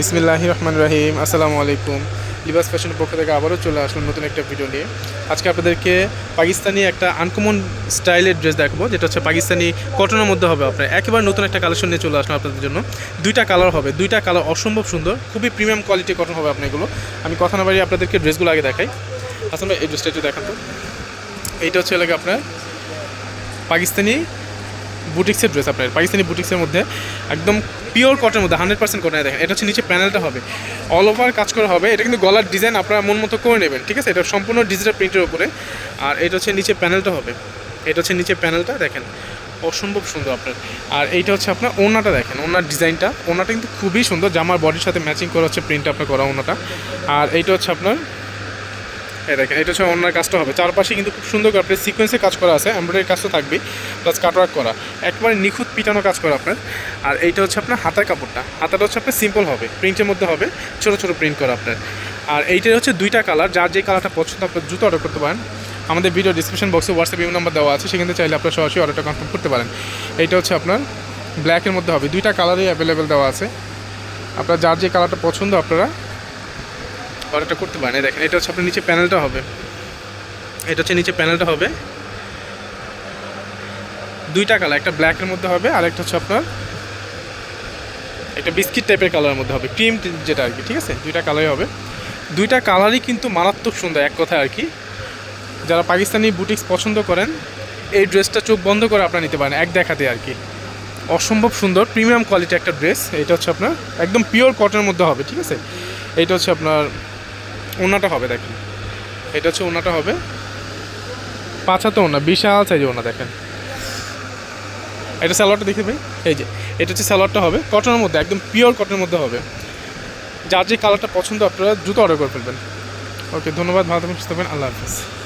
বিসমিল্লাহ রহমান রাহিম, আসসালামু আলাইকুম। লিবাস ফ্যাশনের পক্ষ থেকে আবারও চলে আসলাম নতুন একটা ভিডিও নিয়ে। আজকে আপনাদেরকে পাকিস্তানি একটা আনকমন স্টাইলের ড্রেস দেখাবো, যেটা হচ্ছে পাকিস্তানি কটনের মধ্যে হবে আপনার। একেবারে নতুন একটা কালেকশন নিয়ে চলে আসলাম আপনাদের জন্য। দুইটা কালার হবে, দুইটা কালার অসম্ভব সুন্দর, খুবই প্রিমিয়াম কোয়ালিটি কটন হবে আপনার এগুলো। আমি কথা না বাড়িয়ে আপনাদেরকে ড্রেসগুলো আগে দেখাই। আসলে এই ড্রেসটা একটু দেখান তো। এইটা হচ্ছে এলাকা আপনার পাকিস্তানি বুটিক্সের ড্রেস আপনার, পাকিস্তানি বুটিক্সের মধ্যে একদম পিওর কটনের মধ্যে হান্ড্রেড পার্সেন্ট কটনে দেখেন, এটা হচ্ছে নিচে প্যানেলটা হবে। অল ওভার কাজ করা হবে, এটা কিন্তু গলার ডিজাইন আপনারা মন মতো করে নেবেন, ঠিক আছে? এটা সম্পূর্ণ ডিজিটাল প্রিন্টের উপরে। আর এটা হচ্ছে নিচে প্যানেলটা হবে। এটা হচ্ছে নিচে প্যানেলটা দেখেন, অসম্ভব সুন্দর আপনার। আর এইটা হচ্ছে আপনার ওনাটা দেখেন ওনার ডিজাইনটা ওনাটা কিন্তু খুবই সুন্দর, জামার বডির সাথে ম্যাচিং করা হচ্ছে প্রিন্টটা আপনার করা ওনাটা আর এইটা হচ্ছে আপনার দেখেন, এটা হচ্ছে অন্য কাজটা হবে। চারপাশে কিন্তু খুব সুন্দর করে আপনার সিকোয়েন্সে কাজ করা আছে এমব্রয়ডারি কাজটা থাকবে প্লাস কাটওয়ার্ক করা। একবারে নিখুঁত পিটানো কাজ করা আপনার। আর এইটা হচ্ছে আপনার হাতার কাপড়টা। হাতাটা হচ্ছে আপনার সিম্পল হবে প্রিন্টের মধ্যে হবে, ছোটো ছোটো প্রিন্ট করা আপনার। আর এইটার হচ্ছে দুইটা কালার যার যে কালারটা পছন্দ আপনার জুতো অর্ডার করতে পারেন। আমাদের ভিডিও ডিসক্রিপশন বক্সে হোয়াটসঅ্যাপ ইউ নাম্বার দেওয়া আছে, সেখানে চাইলে আপনার সরাসরি অর্ডারটা কনফার্ম করতে পারেন। এইটা হচ্ছে আপনার ব্ল্যাকের মধ্যে হবে। দুইটা কালারই অ্যাভেলেবেল দেওয়া আছে। আপনার যার যে কালারটা পছন্দ আপনারা অর্ডারটা করতে পারেন। দেখেন, এটা হচ্ছে আপনার নিচে প্যানেলটা হবে। এটা হচ্ছে নিচে প্যানেলটা হবে। দুইটা কালার একটা ব্ল্যাকের মধ্যে হবে, আর একটা হচ্ছে আপনার একটা বিস্কিট টাইপের কালারের মধ্যে হবে। ক্রিম যেটা আর কি, ঠিক আছে? দুইটা কালারই হবে। দুইটা কালারই কিন্তু মারাত্মক সুন্দর, এক কথায় আর কি। যারা পাকিস্তানি বুটিক্স পছন্দ করেন, এই ড্রেসটা চোখ বন্ধ করে আপনারা নিতে পারেন, এক দেখাতে আর কি। অসম্ভব সুন্দর প্রিমিয়াম কোয়ালিটি একটা ড্রেস এটা হচ্ছে আপনার একদম পিওর কটনের মধ্যে হবে, ঠিক আছে? এইটা হচ্ছে আপনার ওনাটা হবে, দেখেন। এটা হচ্ছে ওনাটা হবে। পাঁচাতে ওনা, বিশাল সাইজে ওনা, দেখেন। এটা স্যালোয়ারটা দেখে ভাই এই যে, এটা হচ্ছে স্যালোয়ারটা হবে। কটনের মধ্যে, একদম পিওর কটনের মধ্যে হবে। যার যে কালারটা পছন্দ, আপনারা দ্রুত অর্ডার করে ফেলবেন। ওকে ধন্যবাদ, ভালো থাকবেন, সুস্থ থাকবেন, আল্লাহ হাফিজ।